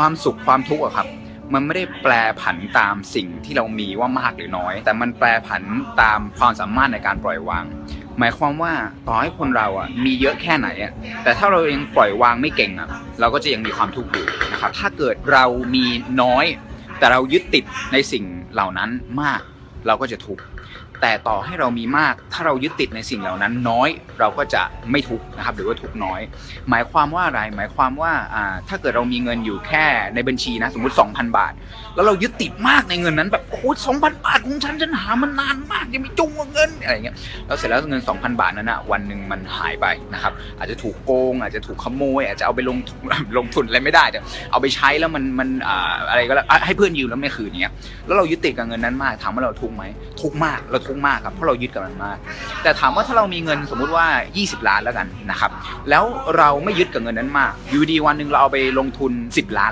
ความสุขความทุกข์อะครับ มันไม่ได้แปลผันตามสิ่งที่เรามีว่ามากหรือน้อย แต่มันแปลผันตามความสามารถในการปล่อยวาง หมายความว่าต่อให้คนเราอะมีเยอะแค่ไหนอะแต่ถ้าเรายังปล่อยวางไม่เก่งอะเราก็จะยังมีความทุกข์อยู่นะครับถ้าเกิดเรามีน้อย แต่เรายึดติดในสิ่งเหล่านั้นมาก เราก็จะทุกข์แต่ต่อให้เรามีมาก ถ้าเรายึดติดในสิ่งเหล่านั้นน้อย เราก็จะไม่ทุกข์นะครับ หรือว่าทุกข์น้อย หมายความว่าอะไร หมายความว่าถ้าเกิดเรามีเงินอยู่แค่ในบัญชีนะ สมมติ 2,000 บาท แล้วเรายึดติดมากในเงินนั้นแบบโอ้โหสองพันบาทของฉันฉันหามันนานมากยังไม่จุงเงินอะไรเงี้ยแล้วเสร็จแล้วเงิน 2,000 บาทนั้นนะวันหนึ่งมันหายไปนะครับ อาจจะถูกโกง อาจจะถูกขโมย อาจจะเอาไปลงลงทุนอะไรไม่ได้แต่เอาไปใช้แล้วมันมันอะไรก็แล้วให้เพื่อนยืมแล้วไม่คืนเงี้ยแล้วเรายึดติดกับเงินนั้นมากถามว่าเราทุกข์ไหมทุกข์มากเราทุกข์มากครับเพราะเรายึดกับมันมาก แต่ถามว่าถ้าเรามีเงินสมมุติว่า 20 ล้านแล้วกันนะครับแล้วเราไม่ยึดกับเงินนั้นมากอยู่ดีวันหนึ่งเราเอาไปลงทุน 10 ล้าน